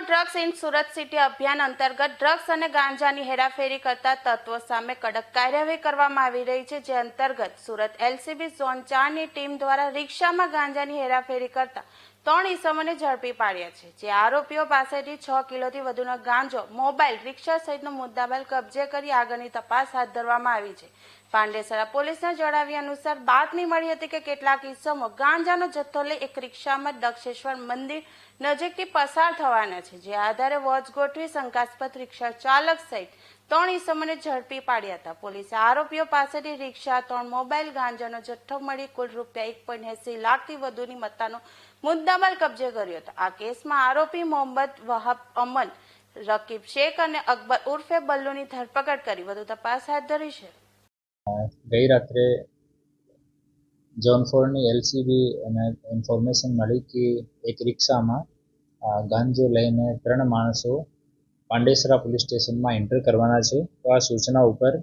Drugs in Surat city અભિયાન અંતર્ગત drugs અને ગાંજાની હેરાફેરી કરતા તત્વો સામે કડક કાર્યવાહી કરવામાં આવી રહી છે, જે અંતર્ગત સુરત એલસીબી ઝોન ચારની ટીમ દ્વારા રિક્ષામાં ગાંજાની હેરાફેરી કરતા ત્રણ ઈસમોને ઝડપી પાડ્યા છે, જે આરોપીઓ પાસેથી છ કિલોથી વધુનો ગાંજો, મોબાઈલ, રિક્ષા સહિતનો મુદ્દામાલ કબજે કરી આગળની તપાસ હાથ ધરવામાં આવી છે. પાંડેસરા પોલીસના જણાવ્યા અનુસાર બાતમી મળી હતી કે કેટલાક ઈસમો ગાંજાનો જથ્થો લઈ એક રિક્ષામાં દક્ષેશ્વર મંદિર નજીકથી પસાર થવાના છે, જે આધારે વોચ ગોઠવી શંકાસ્પદ રિક્ષા ચાલક સહિત ત્રણ ઈસમોને ઝડપી પાડ્યા હતા પોલીસે. આરોપીઓ પાસેથી રિક્ષા, ત્રણ મોબાઈલ, ગાંજાનો જથ્થો મળી કુલ રૂપિયા એક પોઈન્ટ એસી લાખથી વધુની મત્તાનો મુદ્દામાલ કબજે કર્યો હતો. આ કેસમાં આરોપી મોહમ્મદ વહાબ અમન, રકીબ શેખ અને અકબર ઉર્ફે બલ્લુની ધરપકડ કરી. વધુ તપાસ હાથ ધરી છે. ગઈ રાત્રે ફોરની એલસીબી અને ઇન્ફોર્મેશન મળી કે એક રિક્ષામાં ગાંજો લઈને ત્રણ માણસો પાંડેસરા પોલીસ સ્ટેશનમાં એન્ટર કરવાના છે. તો આ સૂચના ઉપર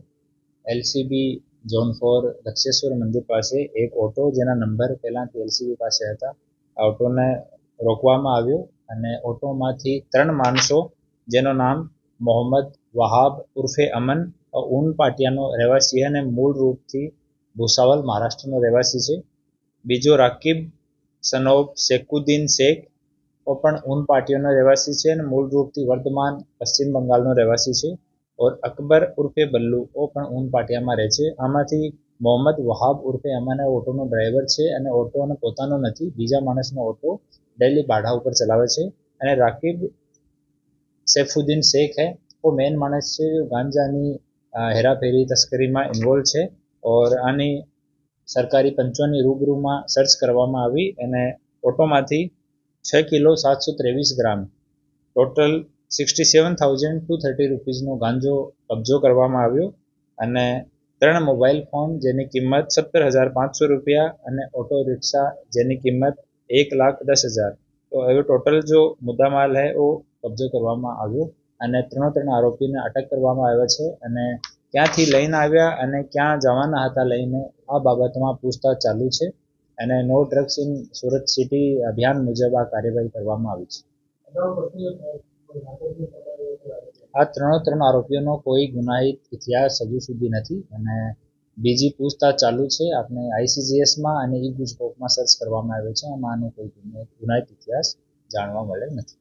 એલસીબી ઝોન ફોર દક્ષેશ્વર મંદિર પાસે એક ઓટો જેના નંબર પહેલાંથી એલસીબી પાસે હતા. આ ઓટોને રોકવામાં આવ્યો અને ઓટોમાંથી ત્રણ માણસો, જેનું નામ મોહમ્મદ વહાબ ઉર્ફે અમન, ઊન પાટિયાનો રહેવાસી અને મૂળ રૂપથી ભૂસાવલ મહારાષ્ટ્રનો રહેવાસી છે. બીજો રાકીબ સનોબ શેખુદ્દીન શેખ પણ ઉન પાટિયાનો રહેવાસી છે અને મૂળ રૂપથી વર્ધમાન પશ્ચિમ બંગાળનો રહેવાસી છે. ઓર અકબર ઉર્ફે બલ્લુ, ઓ પણ ઉન પાટિયામાં રહે છે. આમાંથી મોહમ્મદ વહાબ ઉર્ફે અમાના ઓટોનો ડ્રાઈવર છે અને ઓટો અને પોતાનો નથી, બીજા માણસનો ઓટો ડેલી ભાડા ઉપર ચલાવે છે. અને રાકીબ સૈફુદ્દીન શેખ હે. ઓ મેન માણસ છે, ગાંજાની હેરાફેરી તસ્કરીમાં ઇન્વોલ્વ છે. ઓર આની સરકારી પંચોની રૂબરૂમાં સર્ચ કરવામાં આવી અને ઓટોમાંથી છ કિલો સાતસો ત્રેવીસ gram. Total sixty seven thousand two thirty રૂપીઝનો ગાંજો કબજો કરવામાં આવ્યો અને ત્રણ મોબાઈલ ફોન જેની કિંમત સત્તર હજાર પાંચસો રૂપિયા અને ઓટો રિક્ષા જેની કિંમત એક લાખ દસ હજાર. તો એવો ટોટલ જો મુદ્દામાલ હે ઓ કબજો કરવામાં આવ્યો અને ત્રણો ત્રણ આરોપીને અટક કરવામાં આવ્યા છે અને ક્યાંથી લઈને આવ્યા અને ક્યાં જવાના હતા લઈને આ બાબતમાં પૂછતાછ ચાલુ છે. અને no drugs in Surat city અભિયાન મુજબ આ કાર્યવાહી કરવામાં આવી છે. આ ત્રણો ત્રણ આરોપીઓનો કોઈ ગુનાહિત ઇતિહાસ હજુ સુધી નથી અને બીજી પૂછતાછ ચાલુ છે. આપણે આઈસીજીએસમાં અને ઈ ગુજકોપમાં સર્ચ કરવામાં આવ્યો છે. આમાં આનો કોઈ ગુનાહિત ઇતિહાસ જાણવા મળેલ નથી.